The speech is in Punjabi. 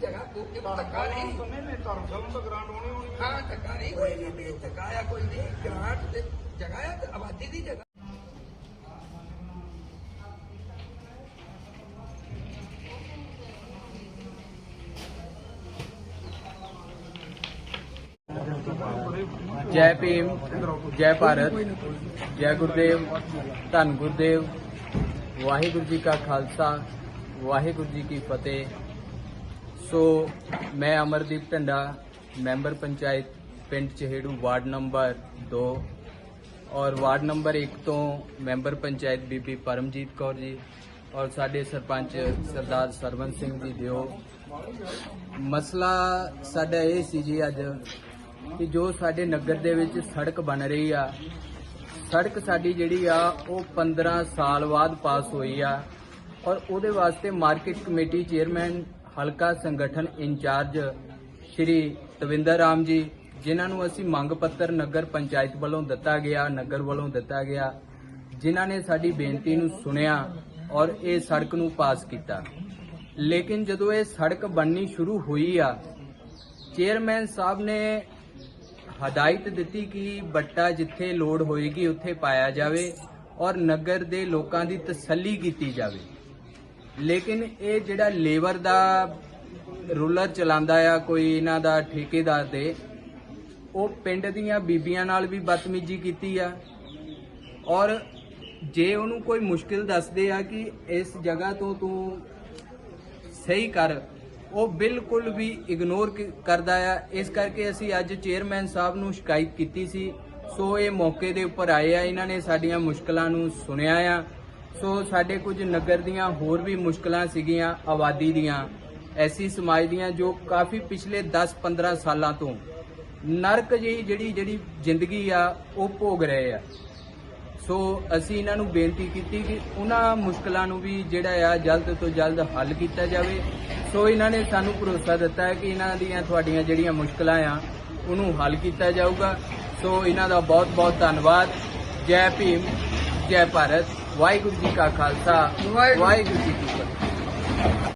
ਜਗ੍ਹਾ ਕੋਈ ਨਹੀਂ। ਸੁਣੇ ਕੋਈ ਨਹੀਂ ਧੱਕਾ ਆ ਕੋਈ ਤੇ ਆਬਾਦੀ ਦੀ ਜਗ੍ਹਾ ਜੈ ਭੀਮ, ਜੈ ਭਾਰਤ, ਜੈ ਗੁਰਦੇਵ, ਧੰਨ ਗੁਰਦੇਵ, ਵਾਹਿਗੁਰੂ ਜੀ ਕਾ ਖਾਲਸਾ, ਵਾਹਿਗੁਰੂ ਜੀ ਕੀ ਫਤਿਹ। ਸੋ ਮੈਂ ਅਮਰਦੀਪ ਢੰਡਾ, ਮੈਂਬਰ ਪੰਚਾਇਤ ਪਿੰਡ ਚਹੇੜੂ, ਵਾਰਡ ਨੰਬਰ 2 ਔਰ ਵਾਰਡ ਨੰਬਰ 1 ਤੋਂ ਮੈਂਬਰ ਪੰਚਾਇਤ ਬੀਬੀ ਪਰਮਜੀਤ ਕੌਰ ਜੀ ਔਰ ਸਾਡੇ ਸਰਪੰਚ ਸਰਦਾਰ ਸਰਵਨ ਸਿੰਘ ਜੀ ਦਿਓ। ਮਸਲਾ ਸਾਡਾ ਇਹ ਸੀ ਜੀ ਅੱਜ ਕਿ ਜੋ ਸਾਡੇ ਨਗਰ ਦੇ ਵਿੱਚ ਸੜਕ ਬਣ ਰਹੀ ਆ, ਸੜਕ ਸਾਡੀ ਜਿਹੜੀ ਆ, ਉਹ 15 ਸਾਲ ਬਾਅਦ ਪਾਸ ਹੋਈ ਆ ਔਰ ਉਹਦੇ ਵਾਸਤੇ ਮਾਰਕੀਟ ਕਮੇਟੀ ਚੇਅਰਮੈਨ ਹਲਕਾ ਸੰਗਠਨ ਇੰਚਾਰਜ ਸ਼੍ਰੀ ਤਵਿੰਦਰ ਰਾਮ ਜੀ, ਜਿਨ੍ਹਾਂ ਨੂੰ ਅਸੀਂ ਮੰਗ ਪੱਤਰ ਨਗਰ ਪੰਚਾਇਤ ਵੱਲੋਂ ਦਿੱਤਾ ਗਿਆ, ਨਗਰ ਵੱਲੋਂ ਦਿੱਤਾ ਗਿਆ, ਜਿਨ੍ਹਾਂ ਨੇ ਸਾਡੀ ਬੇਨਤੀ ਨੂੰ ਸੁਣਿਆ ਔਰ ਇਹ ਸੜਕ ਨੂੰ ਪਾਸ ਕੀਤਾ। ਲੇਕਿਨ ਜਦੋਂ ਇਹ ਸੜਕ ਬਣਨੀ ਸ਼ੁਰੂ ਹੋਈ ਆ, ਚੇਅਰਮੈਨ ਸਾਹਿਬ ਨੇ ਹਦਾਇਤ ਦਿੱਤੀ ਕਿ ਬੱਟਾ ਜਿੱਥੇ ਲੋੜ ਹੋਏਗੀ ਉੱਥੇ ਪਾਇਆ ਜਾਵੇ ਔਰ ਨਗਰ ਦੇ ਲੋਕਾਂ ਦੀ ਤਸੱਲੀ ਕੀਤੀ ਜਾਵੇ। ਲੇਕਿਨ ਇਹ ਜਿਹੜਾ ਲੇਬਰ ਦਾ ਰੂਲਰ ਚਲਾਉਂਦਾ ਆ, ਕੋਈ ਇਹਨਾਂ ਦਾ ਠੇਕੇਦਾਰ ਦੇ, ਉਹ ਪਿੰਡ ਦੀਆਂ ਬੀਬੀਆਂ ਨਾਲ ਵੀ ਬਦਤਮੀਜ਼ੀ ਕੀਤੀ ਆ। ਔਰ ਜੇ ਉਹਨੂੰ ਕੋਈ ਮੁਸ਼ਕਿਲ ਦੱਸਦੇ ਆ ਕਿ ਇਸ ਜਗ੍ਹਾ ਤੋਂ ਤੂੰ ਸਹੀ ਕਰ ਉਹ ਬਿਲਕੁਲ ਵੀ ਇਗਨੋਰ ਕਰਦਾ ਆ। ਇਸ ਕਰਕੇ ਅਸੀਂ ਅੱਜ ਚੇਅਰਮੈਨ ਸਾਹਿਬ ਨੂੰ ਸ਼ਿਕਾਇਤ ਕੀਤੀ ਸੀ। ਸੋ ਇਹ ਮੌਕੇ ਦੇ ਉੱਪਰ ਆਏ ਆ। ਇਹਨਾਂ ਨੇ ਸਾਡੀਆਂ ਮੁਸ਼ਕਲਾਂ ਨੂੰ ਸੁਣਿਆ ਆ। ਸੋ ਸਾਡੇ ਕੁਝ ਨਗਰ ਦੀਆਂ ਹੋਰ ਵੀ ਮੁਸ਼ਕਲਾਂ ਸੀਗੀਆਂ, ਆਬਾਦੀ ਦੀਆਂ, ਐਸੀ ਸਮਾਜ ਦੀਆਂ ਜੋ ਕਾਫੀ ਪਿਛਲੇ 10-15 ਸਾਲਾਂ ਤੋਂ ਨਰਕ ਜਿਹੀ ਜਿਹੜੀ ਜਿਹੜੀ ਜ਼ਿੰਦਗੀ ਆ, ਉਹ ਭੋਗ ਰਹੇ ਆ। ਸੋ ਅਸੀਂ ਇਹਨਾਂ ਨੂੰ ਬੇਨਤੀ ਕੀਤੀ ਕਿ ਉਹਨਾਂ ਮੁਸ਼ਕਲਾਂ ਨੂੰ ਵੀ ਜਿਹੜਾ ਆ ਜਲਦ ਤੋਂ ਜਲਦ ਹੱਲ ਕੀਤਾ ਜਾਵੇ। ਸੋ ਇਹਨਾਂ ਨੇ ਸਾਨੂੰ ਭਰੋਸਾ ਦਿੱਤਾ ਹੈ ਕਿ ਇਹਨਾਂ ਦੀਆਂ ਤੁਹਾਡੀਆਂ ਜਿਹੜੀਆਂ ਮੁਸ਼ਕਲਾਂ ਆ ਉਹਨੂੰ ਹੱਲ ਕੀਤਾ ਜਾਊਗਾ। ਸੋ ਇਹਨਾਂ ਦਾ ਬਹੁਤ ਬਹੁਤ ਧੰਨਵਾਦ। ਜੈ ਭੀਮ ਜੈ ਭਾਰਤ। ਵਾਹਿਗੁਰੂ ਜੀ ਕਾ ਖਾਲਸਾ। ਵਾਹਿਗੁਰੂ ਜੀ ਕੀ ਫਤਿਹ।